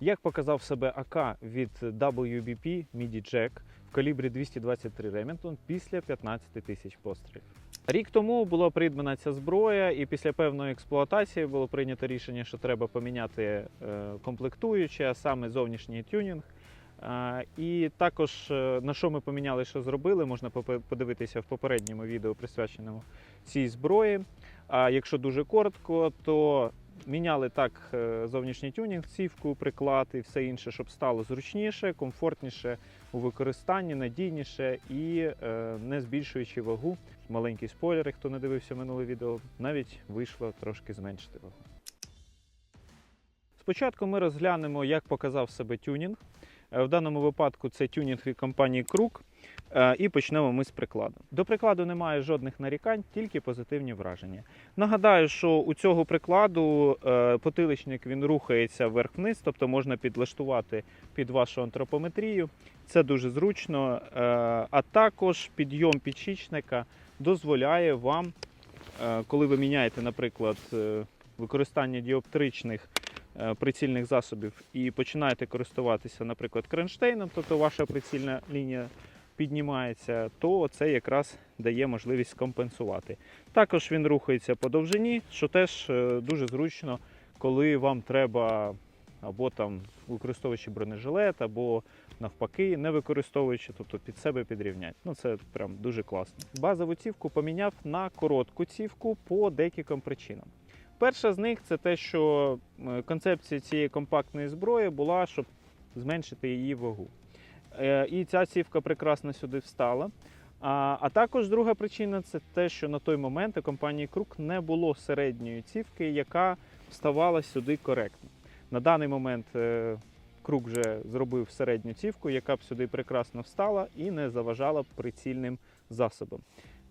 Як показав себе АК від WBP MIDI Jack в калібрі 223 Remington після 15 тисяч пострілів. Рік тому була придбана ця зброя, і після певної експлуатації було прийнято рішення, що треба поміняти е, комплектуюче, а саме зовнішній тюнінг. Е, І також е, на що ми поміняли, що зробили, можна подивитися в попередньому відео, присвяченому цій зброї. А якщо дуже коротко, то міняли так е, зовнішній тюнінг, цівку, приклад і все інше, щоб стало зручніше, комфортніше у використанні, надійніше і е, не збільшуючи вагу. Маленький спойлер, хто не дивився минуле відео, навіть вийшло трошки зменшити вагу. Спочатку ми розглянемо, як показав себе тюнінг. Е, В даному випадку це тюнінг компанії Крук. Е, І почнемо ми з прикладу. До прикладу немає жодних нарікань, тільки позитивні враження. Нагадаю, що у цього прикладу е, потиличник він рухається вверх-вниз, тобто можна підлаштувати під вашу антропометрію. Це дуже зручно. Е, А також підйом підшічника дозволяє вам, коли ви міняєте, наприклад, використання діоптричних прицільних засобів і починаєте користуватися, наприклад, кронштейном, тобто ваша прицільна лінія піднімається, то це якраз дає можливість компенсувати. Також він рухається по довжині, що теж е, дуже зручно, коли вам треба або там використовуючи бронежилет, або навпаки, не використовуючи, тобто під себе підрівняти. Ну це прям дуже класно. Базову цівку поміняв на коротку цівку по декільком причинам. Перша з них це те, що е, концепція цієї компактної зброї була, щоб зменшити її вагу. Е, І ця цівка прекрасно сюди встала. А, а також друга причина це те, що на той момент у компанії Крук не було середньої цівки, яка вставала сюди коректно. На даний момент е, Крук вже зробив середню цівку, яка б сюди прекрасно встала і не заважала прицільним засобам.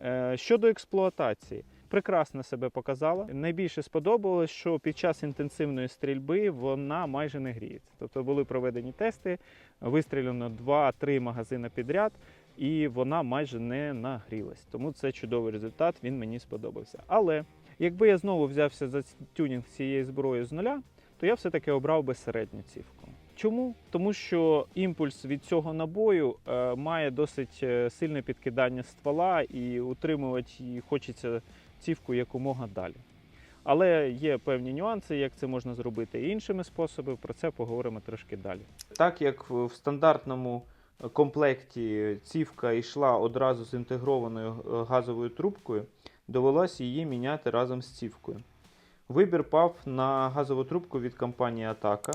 Е, Щодо експлуатації, прекрасно себе показала. Найбільше сподобалось, що під час інтенсивної стрільби вона майже не гріється. Тобто були проведені тести, вистріляно 2-3 магазини підряд, і вона майже не нагрілась. Тому це чудовий результат, він мені сподобався. Але якби я знову взявся за тюнінг цієї зброї з нуля, то я все-таки обрав би середню цівку. Чому? Тому що імпульс від цього набою е, має досить е, сильне підкидання ствола і утримувати її хочеться цівку якомога далі. Але є певні нюанси, як це можна зробити іншими способами. Про це поговоримо трошки далі. Так як в стандартному комплекті цівка йшла одразу з інтегрованою е, газовою трубкою, довелося її міняти разом з цівкою. Вибір пав на газову трубку від компанії Атака.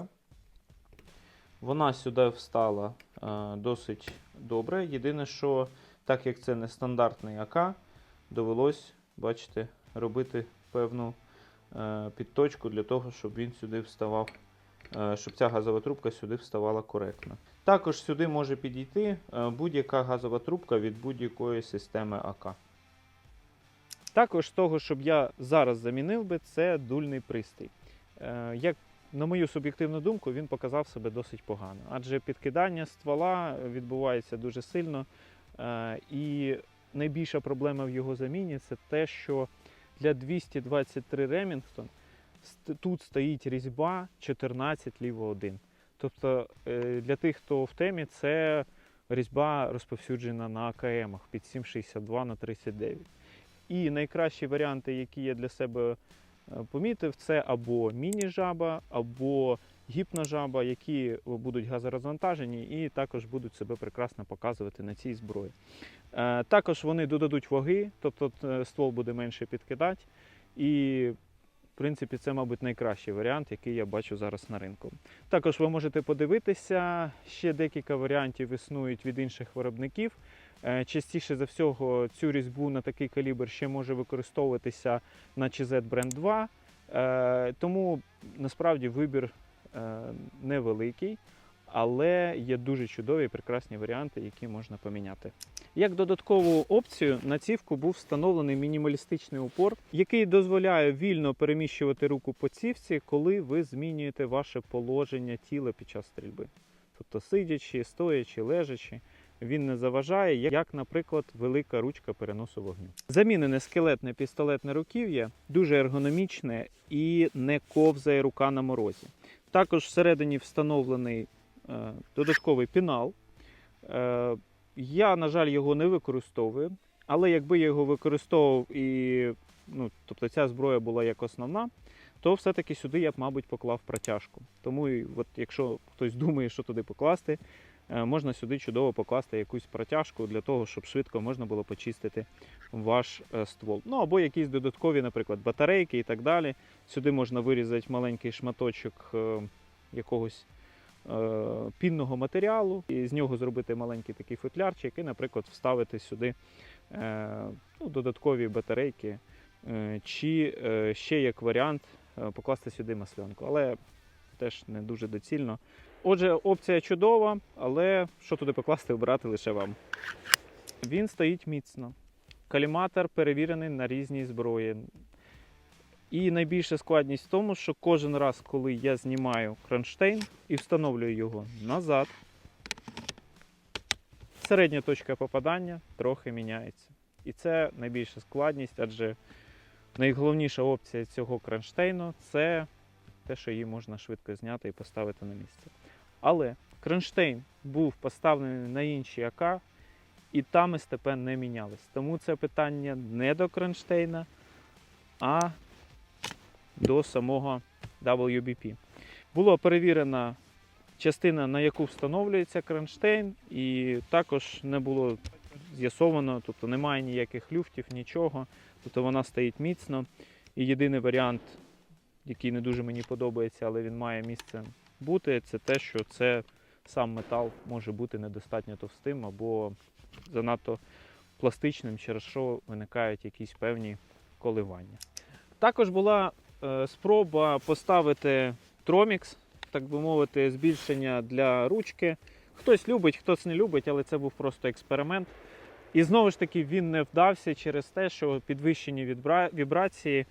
Вона сюди встала е, досить добре. Єдине, що так як це не стандартний АК, довелось, бачите, робити певну е, підточку для того, щоб він сюди вставав, е, щоб ця газова трубка сюди вставала коректно. Також сюди може підійти е, будь-яка газова трубка від будь-якої системи АК. Також того, щоб я зараз замінив би, це дульний пристрій. Як на мою суб'єктивну думку, він показав себе досить погано, адже підкидання ствола відбувається дуже сильно. І найбільша проблема в його заміні це те, що для 223 Remington тут стоїть різьба 14 ліво 1. Тобто е, для тих, хто в темі, це різьба розповсюджена на АКМах під 7,62 на 39. І найкращі варіанти, які я для себе е, помітив, це або міні-жаба, або гіпножаба, які будуть газорозвантажені і також будуть себе прекрасно показувати на цій зброї. Е, Також вони додадуть ваги, тобто е, ствол буде менше підкидати. І, в принципі, це, мабуть, найкращий варіант, який я бачу зараз на ринку. Також ви можете подивитися, ще декілька варіантів існують від інших виробників. Е, Частіше за всього цю різьбу на такий калібр ще може використовуватися на CZ Brand 2. Е, Тому насправді вибір е, невеликий, але є дуже чудові і прекрасні варіанти, які можна поміняти. Як додаткову опцію на цівку був встановлений мінімалістичний упор, який дозволяє вільно переміщувати руку по цівці, коли ви змінюєте ваше положення тіла під час стрільби. Тобто сидячи, стоячи, лежачи. Він не заважає, як, наприклад, велика ручка переносу вогню. Замінене скелетне пістолетне руків'я дуже ергономічне і не ковзає рука на морозі. Також всередині встановлений е, додатковий пінал. Е, я, на жаль, його не використовую, але якби я його використовував і ну, тобто ця зброя була як основна, то все-таки сюди я б, мабуть, поклав протяжку. Тому, от, якщо хтось думає, що туди покласти, можна сюди чудово покласти якусь протяжку для того, щоб швидко можна було почистити ваш е, ствол. Ну або якісь додаткові, наприклад, батарейки і так далі. Сюди можна вирізати маленький шматочок е, якогось е, пінного матеріалу і з нього зробити маленький такий футлярчик і, наприклад, вставити сюди е, ну, додаткові батарейки. Е, Чи е, ще як варіант е, покласти сюди масленку, але теж не дуже доцільно. Отже, опція чудова, але що туди покласти, обирати лише вам. Він стоїть міцно. Каліматор перевірений на різній зброї. І найбільша складність в тому, що кожен раз, коли я знімаю кронштейн і встановлюю його назад, середня точка попадання трохи міняється. І це найбільша складність, адже найголовніша опція цього кронштейну це те, що її можна швидко зняти і поставити на місце. Але кронштейн був поставлений на іншій АК, і там СТП не мінялись. Тому це питання не до кронштейна, а до самого WBP. Була перевірена частина, на яку встановлюється кронштейн, і також не було з'ясовано, тобто немає ніяких люфтів, нічого. Тобто вона стоїть міцно. І єдиний варіант, який не дуже мені подобається, але він має місце бути, це те, що це сам метал може бути недостатньо товстим або занадто пластичним, через що виникають якісь певні коливання. Також була е, спроба поставити тромікс, так би мовити, збільшення для ручки. Хтось любить, хтось не любить, але це був просто експеримент. І знову ж таки він не вдався через те, що підвищені вібрації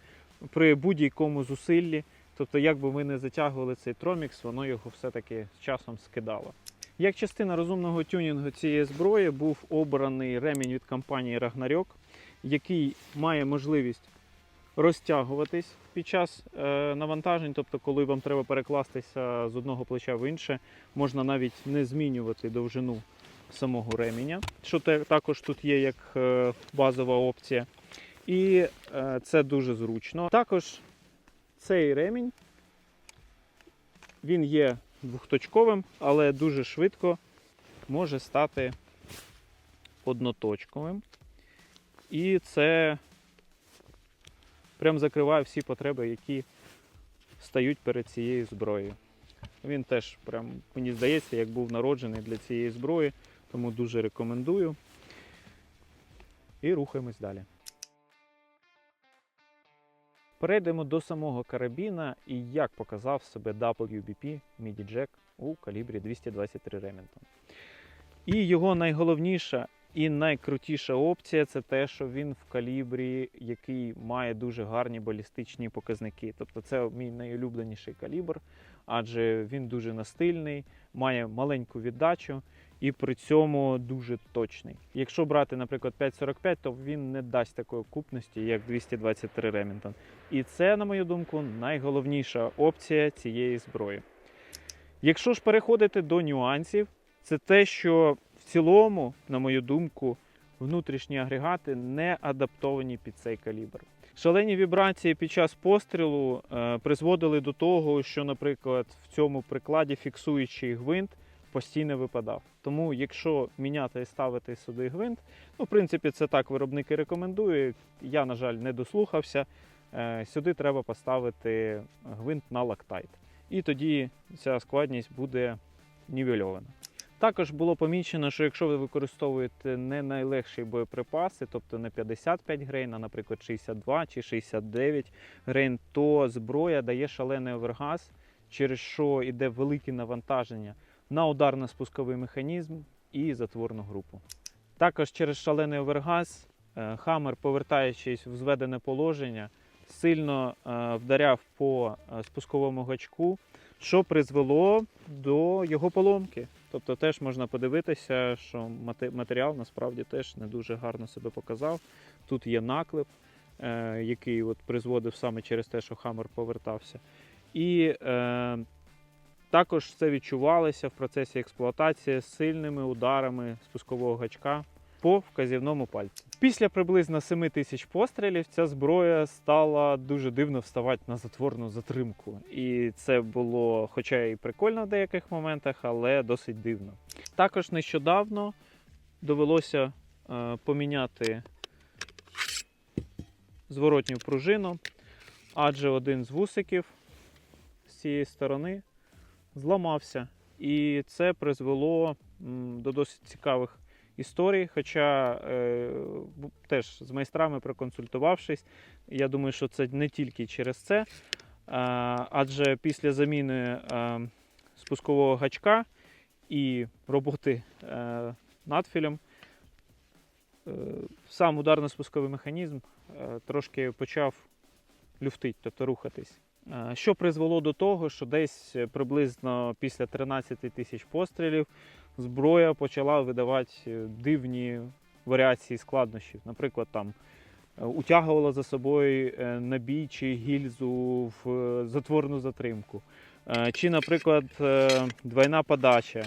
при будь-якому зусиллі. Тобто, як би ми не затягували цей тромікс, воно його все-таки з часом скидало. Як частина розумного тюнінгу цієї зброї був обраний ремінь від компанії Ragnarok, який має можливість розтягуватись під час е, навантажень, тобто, коли вам треба перекластися з одного плеча в інше, можна навіть не змінювати довжину самого ременя, що також тут є як е, базова опція. І е, це дуже зручно. Також цей ремінь він є двохточковим, але дуже швидко може стати одноточковим. І це прям закриває всі потреби, які стають перед цією зброєю. Він теж, прям, мені здається, як був народжений для цієї зброї, тому дуже рекомендую. І рухаємось далі. Перейдемо до самого карабіна і як показав себе WBP MIDI Jack у калібрі 223 Remington. І його найголовніша і найкрутіша опція це те, що він в калібрі, який має дуже гарні балістичні показники. Тобто це мій найулюбленіший калібр, адже він дуже настильний, має маленьку віддачу і при цьому дуже точний. Якщо брати, наприклад, 5.45, то він не дасть такої купності, як 223 Remington. І це, на мою думку, найголовніша опція цієї зброї. Якщо ж переходити до нюансів, це те, що в цілому, на мою думку, внутрішні агрегати не адаптовані під цей калібр. Шалені вібрації під час пострілу е, призводили до того, що, наприклад, в цьому прикладі фіксуючий гвинт постійно випадав. Тому, якщо міняти і ставити сюди гвинт, ну, в принципі, це так виробники рекомендують. Я, на жаль, не дослухався. Е, Сюди треба поставити гвинт на лактайт. І тоді ця складність буде нівельована. Також було помічено, що якщо ви використовуєте не найлегші боєприпаси, тобто не 55 грейн, а, наприклад, 62 чи 69 грейн, то зброя дає шалений овергаз, через що йде велике навантаження на ударно-спусковий механізм і затворну групу. Також через шалений овергаз е, Хаммер, повертаючись в зведене положення, сильно е, вдаряв по е, спусковому гачку, що призвело до його поломки. Тобто теж можна подивитися, що матеріал насправді теж не дуже гарно себе показав. Тут є наклеп, який от призводив саме через те, що Хаммер повертався. І Також це відчувалося в процесі експлуатації сильними ударами спускового гачка по вказівному пальцю. Після приблизно 7 тисяч пострілів ця зброя стала дуже дивно вставати на затворну затримку. І це було, хоча і прикольно в деяких моментах, але досить дивно. Також нещодавно довелося е, поміняти зворотню пружину, адже один з вусиків з цієї сторони зламався. І це призвело до досить цікавих історій. Хоча е, теж з майстрами проконсультувавшись, я думаю, що це не тільки через це. Адже після заміни е, спускового гачка і роботи е, надфілем, сам ударно-спусковий механізм трошки почав люфтить, тобто рухатись. Е, Що призвело до того, що десь е, приблизно після 13 тисяч пострілів зброя почала видавати е, дивні варіації складнощів. Наприклад, там утягувала за собою набій чи гільзу в затворну затримку. Чи, наприклад, двойна подача,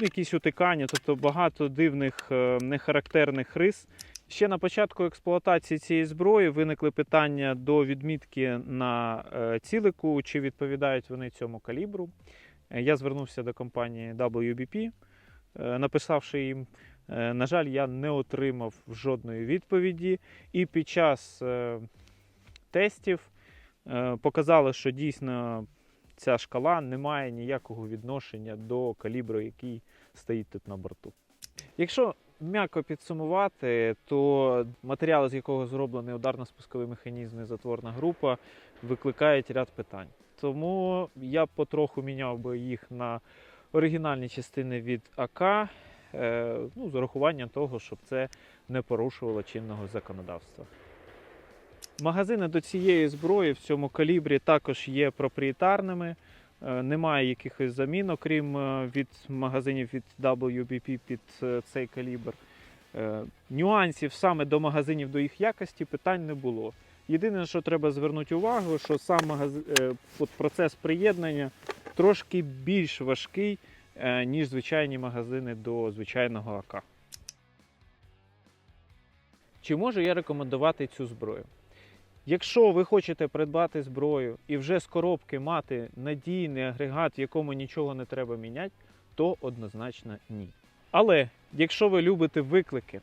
якісь утикання, тобто багато дивних нехарактерних рис. Ще на початку експлуатації цієї зброї виникли питання до відмітки на е, цілику, чи відповідають вони цьому калібру. Е, Я звернувся до компанії WBP, е, написавши їм. На жаль, я не отримав жодної відповіді, і під час тестів показало, що дійсно ця шкала не має ніякого відношення до калібру, який стоїть тут на борту. Якщо м'яко підсумувати, то матеріал, з якого зроблений ударно-спусковий механізм і затворна група, викликають ряд питань. Тому я потроху міняв би їх на оригінальні частини від АК, е, ну, з урахуванням того, щоб це не порушувало чинного законодавства. Магазини до цієї зброї в цьому калібрі також є проприєтарними. Е, Немає якихось замін, окрім е, від магазинів від WBP під е, цей калібр. Нюансів саме до магазинів, до їх якості питань не було. Єдине, що треба звернути увагу, що сам магази... е, от процес приєднання трошки більш важкий, ніж звичайні магазини до звичайного АК. Чи можу я рекомендувати цю зброю? Якщо ви хочете придбати зброю і вже з коробки мати надійний агрегат, в якому нічого не треба міняти, то однозначно ні. Але якщо ви любите виклики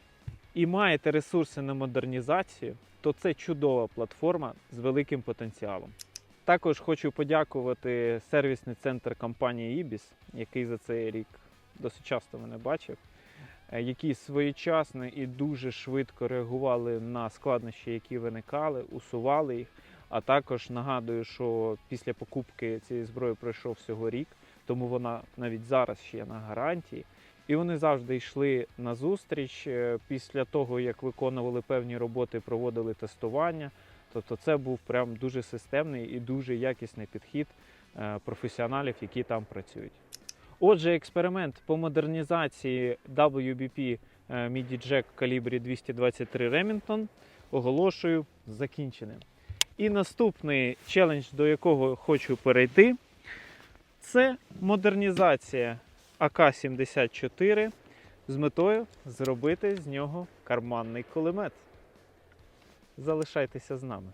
і маєте ресурси на модернізацію, то це чудова платформа з великим потенціалом. Також хочу подякувати сервісний центр компанії Ibis, який за цей рік досить часто мене бачив, які своєчасно і дуже швидко реагували на складнощі, які виникали, усували їх. А також нагадую, що після покупки цієї зброї пройшов всього рік, тому вона навіть зараз ще на гарантії. І вони завжди йшли на зустріч е, після того, як виконували певні роботи, проводили тестування. Тобто це був прям дуже системний і дуже якісний підхід е, професіоналів, які там працюють. Отже, експеримент по модернізації WBP MIDI Jack калібрі 223 Remington оголошую закінченим. І наступний челендж, до якого хочу перейти, це модернізація АК-74 з метою зробити з нього карманний кулемет. Залишайтеся з нами.